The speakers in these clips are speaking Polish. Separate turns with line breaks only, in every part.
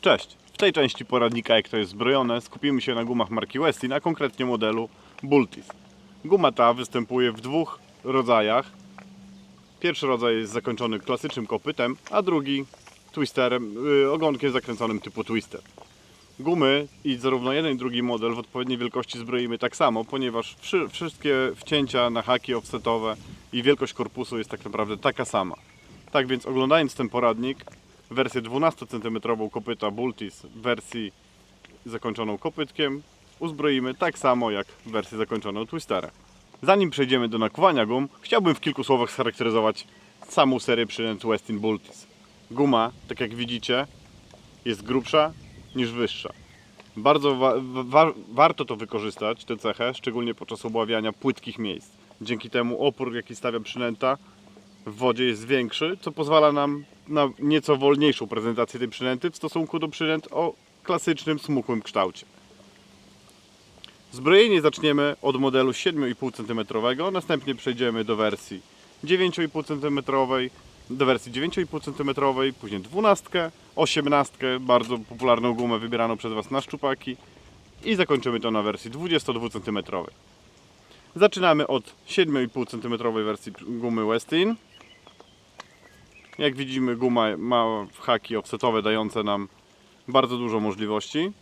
Cześć! W tej części poradnika, jak to jest zbrojone, skupimy się na gumach marki Westin, a konkretnie modelu Bultis. Guma ta występuje w dwóch rodzajach. Pierwszy rodzaj jest zakończony klasycznym kopytem, a drugi twisterem, yy, ogonkiem zakręconym typu twister. Gumy i zarówno jeden i drugi model w odpowiedniej wielkości zbroimy tak samo, ponieważ wszy- wszystkie wcięcia na haki offsetowe i wielkość korpusu jest tak naprawdę taka sama. Tak więc oglądając ten poradnik, wersję 12 cm kopyta Bultis w wersji zakończoną kopytkiem uzbroimy tak samo jak wersję zakończoną twisterem. Zanim przejdziemy do nakuwania gum, chciałbym w kilku słowach scharakteryzować samą serię przynęt Westin Bultis. Guma, tak jak widzicie, jest grubsza niż wyższa. Bardzo wa- wa- warto to wykorzystać, tę cechę, szczególnie podczas obławiania płytkich miejsc. Dzięki temu opór, jaki stawia przynęta w wodzie jest większy, co pozwala nam na nieco wolniejszą prezentację tej przynęty w stosunku do przynęt o klasycznym, smukłym kształcie. Zbrojenie zaczniemy od modelu 7,5 cm, następnie przejdziemy do wersji 9,5 cm, do wersji 9,5 cm, później 12, 18, bardzo popularną gumę wybieraną przez Was na szczupaki i zakończymy to na wersji 22 cm. Zaczynamy od 7,5 cm wersji gumy Westin. Jak widzimy guma ma haki offsetowe dające nam bardzo dużo możliwości,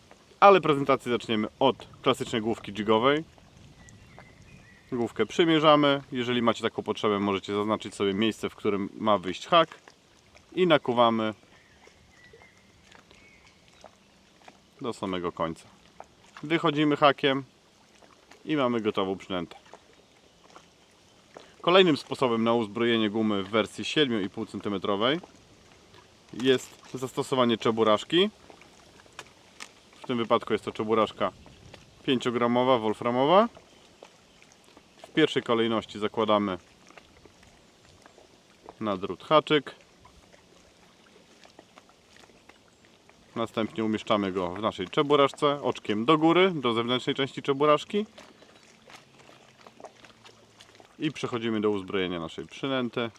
ale prezentację zaczniemy od klasycznej główki jigowej. Główkę przymierzamy. Jeżeli macie taką potrzebę, możecie zaznaczyć sobie miejsce, w którym ma wyjść hak i nakuwamy do samego końca. Wychodzimy hakiem i mamy gotową przynętę. Kolejnym sposobem na uzbrojenie gumy w wersji 7,5 cm jest zastosowanie czeburaszki. W tym wypadku jest to czeburaszka 5-gramowa, wolframowa. W pierwszej kolejności zakładamy na drut haczyk. Następnie umieszczamy go w naszej czeburaszce oczkiem do góry, do zewnętrznej części czeburaszki. I przechodzimy do uzbrojenia naszej przynęty.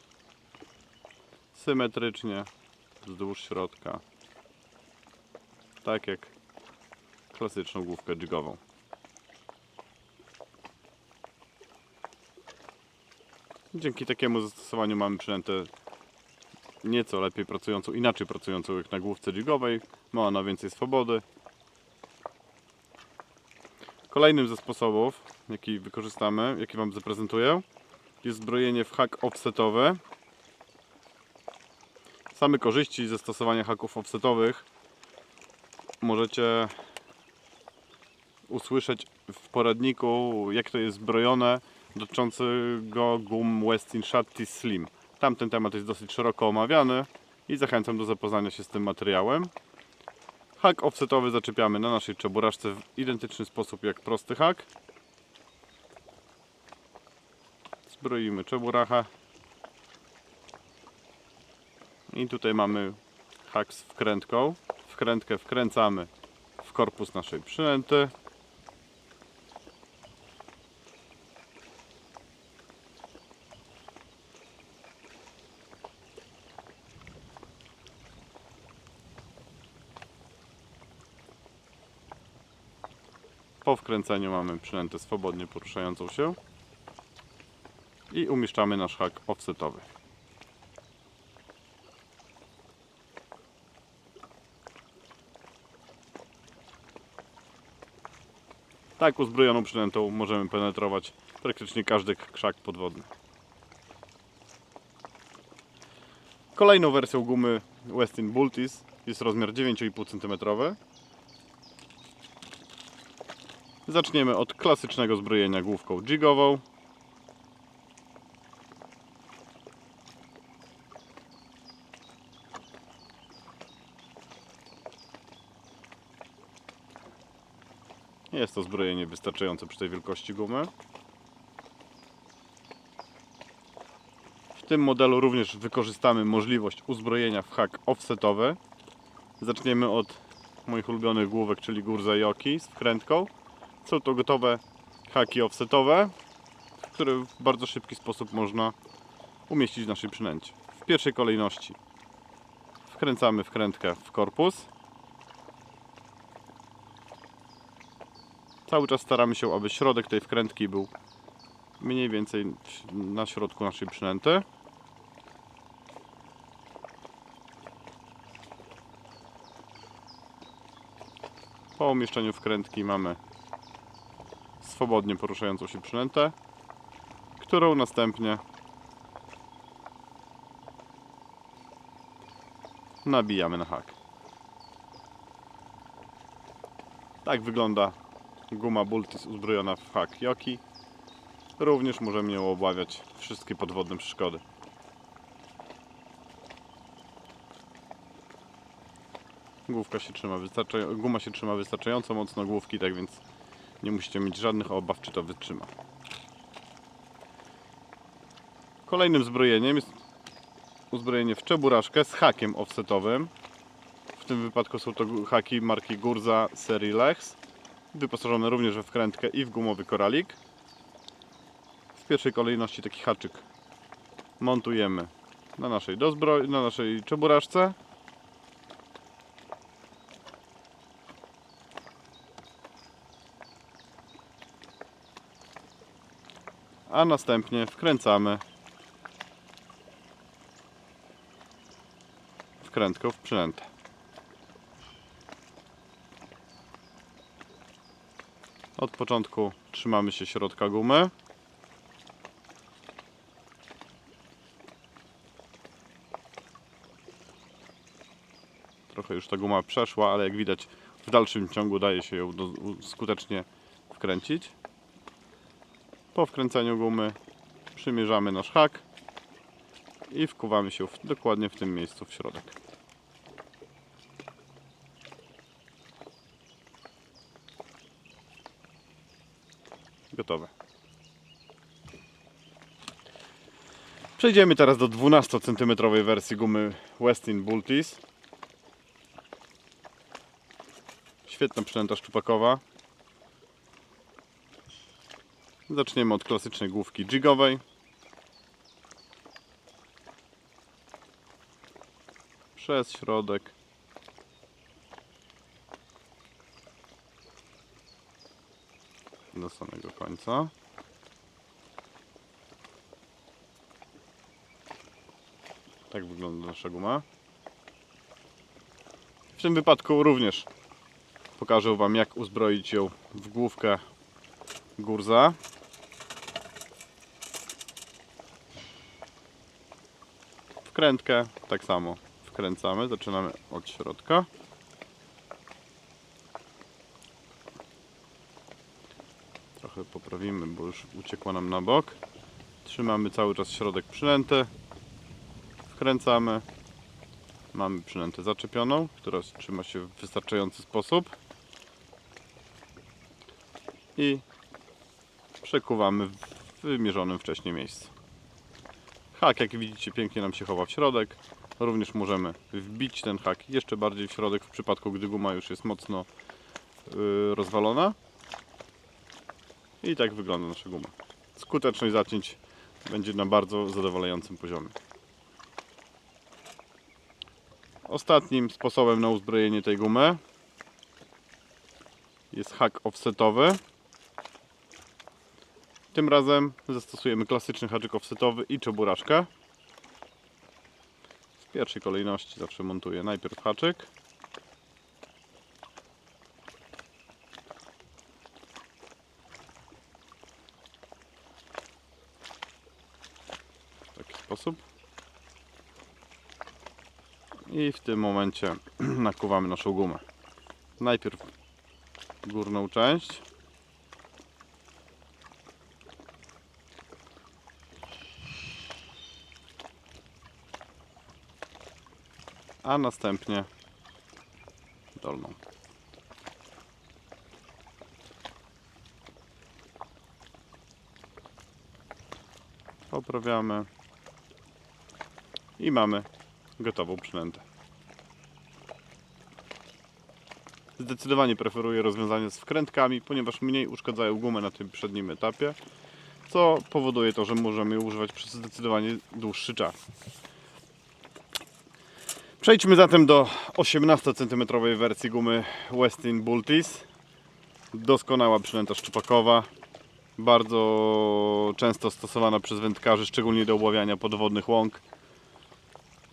Symetrycznie, wzdłuż środka. Tak jak klasyczną główkę jigową. Dzięki takiemu zastosowaniu mamy przynętę nieco lepiej pracującą, inaczej pracującą jak na główce jigowej. Ma ona więcej swobody. Kolejnym ze sposobów, jaki wykorzystamy, jaki Wam zaprezentuję, jest zbrojenie w hak offsetowy. Same korzyści ze stosowania haków offsetowych możecie usłyszeć w poradniku, jak to jest zbrojone dotyczącego gum Westin Shutty Slim. Tamten temat jest dosyć szeroko omawiany i zachęcam do zapoznania się z tym materiałem. Hak offsetowy zaczepiamy na naszej czeburaszce w identyczny sposób jak prosty hak. Zbroimy czeburacha. I tutaj mamy hak z wkrętką. Wkrętkę wkręcamy w korpus naszej przynęty. Po wkręceniu mamy przynętę swobodnie poruszającą się i umieszczamy nasz hak offsetowy. Tak uzbrojoną przynętą możemy penetrować praktycznie każdy krzak podwodny. Kolejną wersją gumy Westin Bultis jest rozmiar 9,5 cm. Zaczniemy od klasycznego zbrojenia główką jigową. Jest to zbrojenie wystarczające przy tej wielkości gumy. W tym modelu również wykorzystamy możliwość uzbrojenia w hak offsetowy. Zaczniemy od moich ulubionych główek, czyli Gurza Yoki z wkrętką. Są to gotowe haki offsetowe, które w bardzo szybki sposób można umieścić w naszej przynęcie. W pierwszej kolejności wkręcamy wkrętkę w korpus. Cały czas staramy się, aby środek tej wkrętki był mniej więcej na środku naszej przynęty. Po umieszczeniu wkrętki mamy swobodnie poruszającą się przynętę, którą następnie nabijamy na hak. Tak wygląda guma Bultis uzbrojona w hak Yoki. Również możemy nią obławiać wszystkie podwodne przeszkody. Główka się trzyma guma się trzyma wystarczająco mocno główki, tak więc nie musicie mieć żadnych obaw, czy to wytrzyma. Kolejnym zbrojeniem jest uzbrojenie w czeburaszkę z hakiem offsetowym. W tym wypadku są to haki marki Gurza serii Lex, wyposażone również we wkrętkę i w gumowy koralik. W pierwszej kolejności taki haczyk montujemy na naszej, dozbro- na naszej czeburaszce. A następnie wkręcamy wkrętką w przynętę. Od początku trzymamy się środka gumy. Trochę już ta guma przeszła, ale jak widać w dalszym ciągu daje się ją skutecznie wkręcić. Po wkręceniu gumy przymierzamy nasz hak i wkuwamy się w, dokładnie w tym miejscu w środek. Gotowe. Przejdziemy teraz do 12 cm wersji gumy Westin Bultis. Świetna przynęta szczupakowa. Zaczniemy od klasycznej główki jigowej. Przez środek. Do samego końca. Tak wygląda nasza guma. W tym wypadku również pokażę Wam jak uzbroić ją w główkę gurza. Wkrętkę tak samo wkręcamy, zaczynamy od środka. Trochę poprawimy, bo już uciekła nam na bok. Trzymamy cały czas środek przynęty. Wkręcamy. Mamy przynętę zaczepioną, która trzyma się w wystarczający sposób. I przekuwamy w wymierzonym wcześniej miejscu. Hak, jak widzicie, pięknie nam się chowa w środek. Również możemy wbić ten hak jeszcze bardziej w środek w przypadku, gdy guma już jest mocno yy, rozwalona. I tak wygląda nasza guma. Skuteczność zacięć będzie na bardzo zadowalającym poziomie. Ostatnim sposobem na uzbrojenie tej gumy jest hak offsetowy. Tym razem zastosujemy klasyczny haczyk offsetowy i czeburaszkę. W pierwszej kolejności zawsze montuję najpierw haczyk. W taki sposób. I w tym momencie nakuwamy naszą gumę. Najpierw górną część. A następnie dolną. Poprawiamy i mamy gotową przynętę. Zdecydowanie preferuję rozwiązanie z wkrętkami, ponieważ mniej uszkadzają gumę na tym przednim etapie, co powoduje to, że możemy je używać przez zdecydowanie dłuższy czas. Przejdźmy zatem do 18 cm wersji gumy Westin Bultis. Doskonała przynęta szczupakowa. Bardzo często stosowana przez wędkarzy, szczególnie do obławiania podwodnych łąk,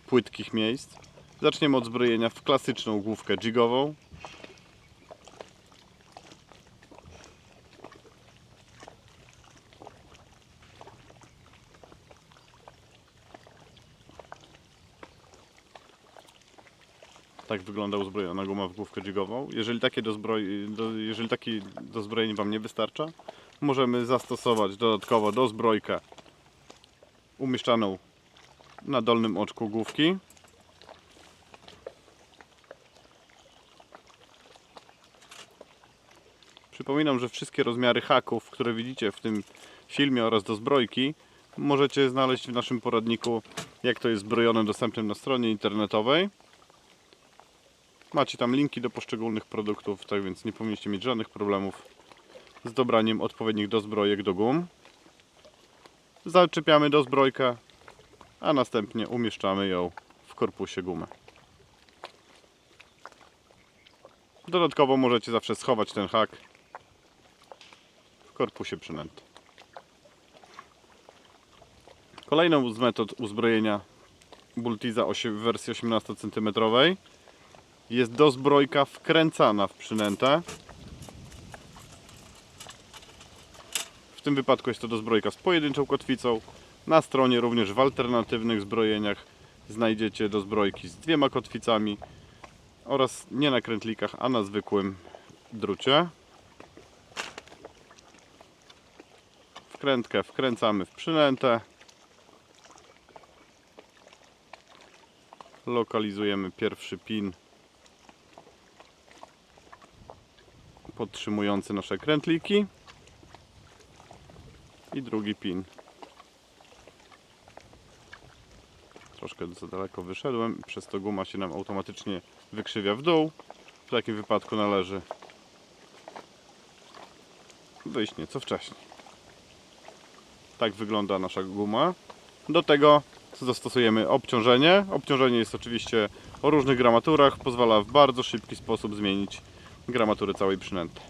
płytkich miejsc. Zaczniemy od zbrojenia w klasyczną główkę jigową. Tak wygląda uzbrojona guma w główkę jigową. Jeżeli takie dozbroj... do... jeżeli taki dozbrojenie Wam nie wystarcza, możemy zastosować dodatkowo dozbrojkę umieszczaną na dolnym oczku główki. Przypominam, że wszystkie rozmiary haków, które widzicie w tym filmie oraz dozbrojki możecie znaleźć w naszym poradniku jak to jest zbrojone dostępnym na stronie internetowej. Macie tam linki do poszczególnych produktów, tak więc nie powinniście mieć żadnych problemów z dobraniem odpowiednich dozbrojek do gum. Zaczepiamy dozbrojkę, a następnie umieszczamy ją w korpusie gumy. Dodatkowo możecie zawsze schować ten hak w korpusie przynęty. Kolejną z metod uzbrojenia Bultiza w wersji 18 cm jest dozbrojka wkręcana w przynętę. W tym wypadku jest to dozbrojka z pojedynczą kotwicą. Na stronie również w alternatywnych zbrojeniach znajdziecie dozbrojki z dwiema kotwicami oraz nie na krętlikach, a na zwykłym drucie. Wkrętkę wkręcamy w przynętę. Lokalizujemy pierwszy pin podtrzymujący nasze krętliki i drugi pin. Troszkę za daleko wyszedłem, przez to guma się nam automatycznie wykrzywia w dół. W takim wypadku należy wyjść nieco wcześniej. Tak wygląda nasza guma. Do tego zastosujemy obciążenie. Obciążenie jest oczywiście o różnych gramaturach, pozwala w bardzo szybki sposób zmienić gramaturę całej przynęty.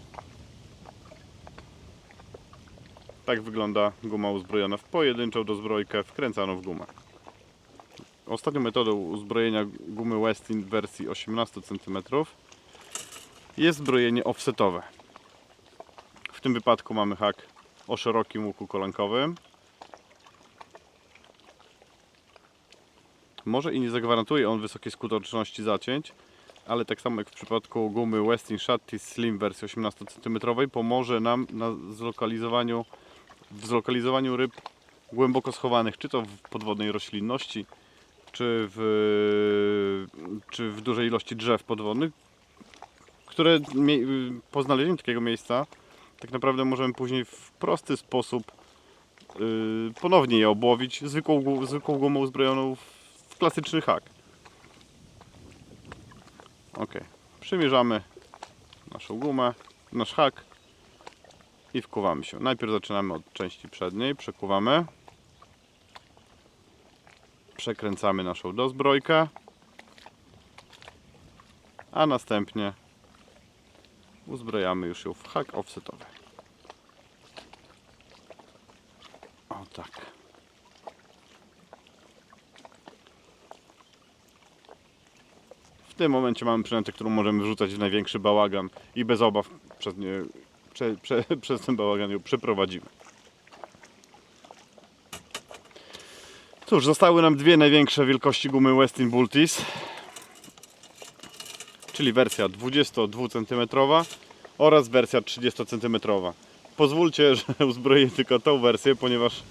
Tak wygląda guma uzbrojona w pojedynczą dozbrojkę wkręcaną w gumę. Ostatnią metodą uzbrojenia gumy Westin w wersji 18 cm jest zbrojenie offsetowe. W tym wypadku mamy hak o szerokim łuku kolankowym. Może i nie zagwarantuje on wysokiej skuteczności zacięć, ale tak samo jak w przypadku gumy Westin Shutty Slim wersji 18 cm pomoże nam na zlokalizowaniu, w zlokalizowaniu ryb głęboko schowanych, czy to w podwodnej roślinności, czy w, czy w dużej ilości drzew podwodnych, które po znalezieniu takiego miejsca tak naprawdę możemy później w prosty sposób yy, ponownie je obłowić zwykłą, zwykłą gumą uzbrojoną w klasyczny hak. Ok, przymierzamy naszą gumę, nasz hak i wkuwamy się. Najpierw zaczynamy od części przedniej, przekuwamy. Przekręcamy naszą dozbrojkę, a następnie uzbrajamy już ją w hak offsetowy. O tak. W tym momencie mamy przynętę, którą możemy wrzucać w największy bałagan i bez obaw przez, nie, prze, prze, przez ten bałagan ją przeprowadzimy. Cóż, zostały nam dwie największe wielkości gumy Westin Bultis, czyli wersja 22 cm oraz wersja 30 cm. Pozwólcie, że uzbroję tylko tą wersję, ponieważ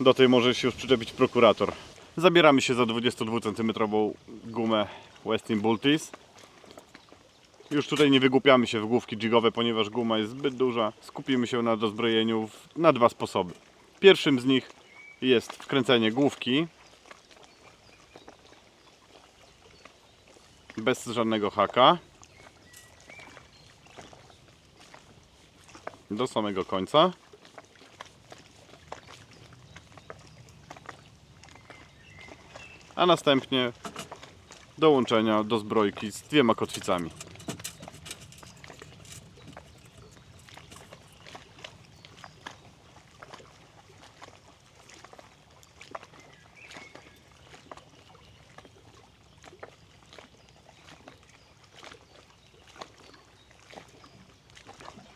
do tej może się już przyczepić prokurator. Zabieramy się za 22 cm gumę Westin Bultis. Już tutaj nie wygłupiamy się w główki jigowe, ponieważ guma jest zbyt duża. Skupimy się na dozbrojeniu na dwa sposoby. Pierwszym z nich jest wkręcenie główki bez żadnego haka do samego końca. A następnie dołączenia do zbrojki z dwiema kotwicami.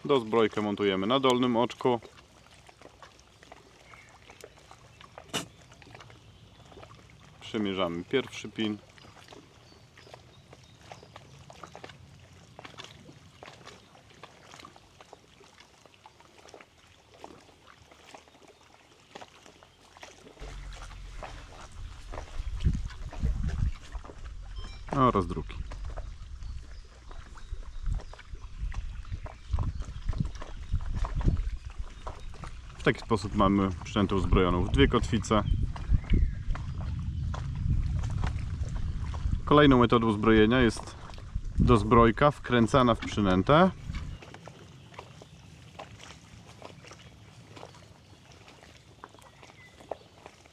Do zbrojkę montujemy na dolnym oczku. Przymierzamy pierwszy pin. Taki sposób mamy przynętę uzbrojoną w dwie kotwice. Kolejną metodą uzbrojenia jest dozbrojka wkręcana w przynętę.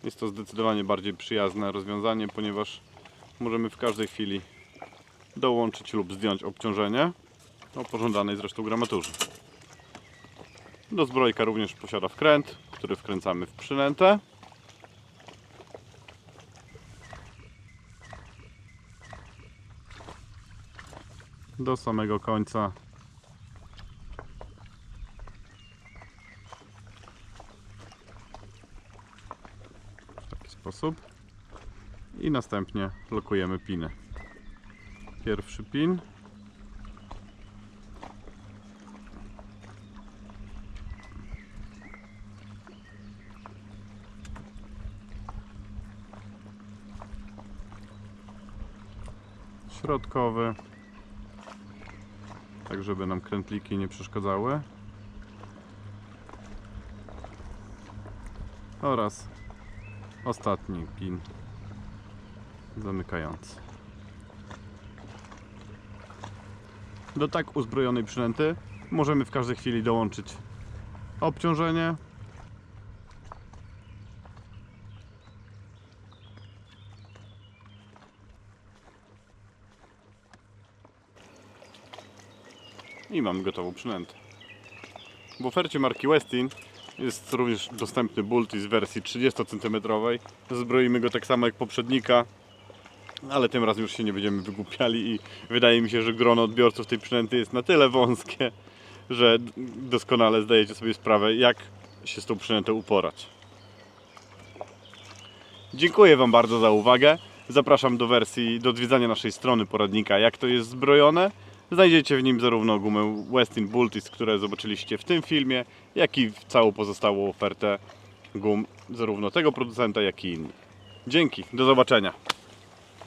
Jest to zdecydowanie bardziej przyjazne rozwiązanie, ponieważ możemy w każdej chwili dołączyć lub zdjąć obciążenie o pożądanej zresztą gramaturze. Dozbrojka również posiada wkręt, który wkręcamy w przynętę. Do samego końca. Sposób. I następnie lokujemy piny. Pierwszy pin. Środkowy. Tak, żeby nam krętliki nie przeszkadzały. Oraz ostatni pin zamykający. Do tak uzbrojonej przynęty możemy w każdej chwili dołączyć obciążenie. I mam gotową przynętę. W ofercie marki Westin jest również dostępny Bultis w wersji 30 cm. Zbroimy go tak samo jak poprzednika, ale tym razem już się nie będziemy wygłupiali i wydaje mi się, że grono odbiorców tej przynęty jest na tyle wąskie, że doskonale zdajecie sobie sprawę, jak się z tą przynętą uporać. Dziękuję Wam bardzo za uwagę. Zapraszam do wersji, do odwiedzania naszej strony poradnika, jak to jest zbrojone. Znajdziecie w nim zarówno gumę Westin Bultis, które zobaczyliście w tym filmie, jak i całą pozostałą ofertę gum zarówno tego producenta, jak i innych. Dzięki, do zobaczenia.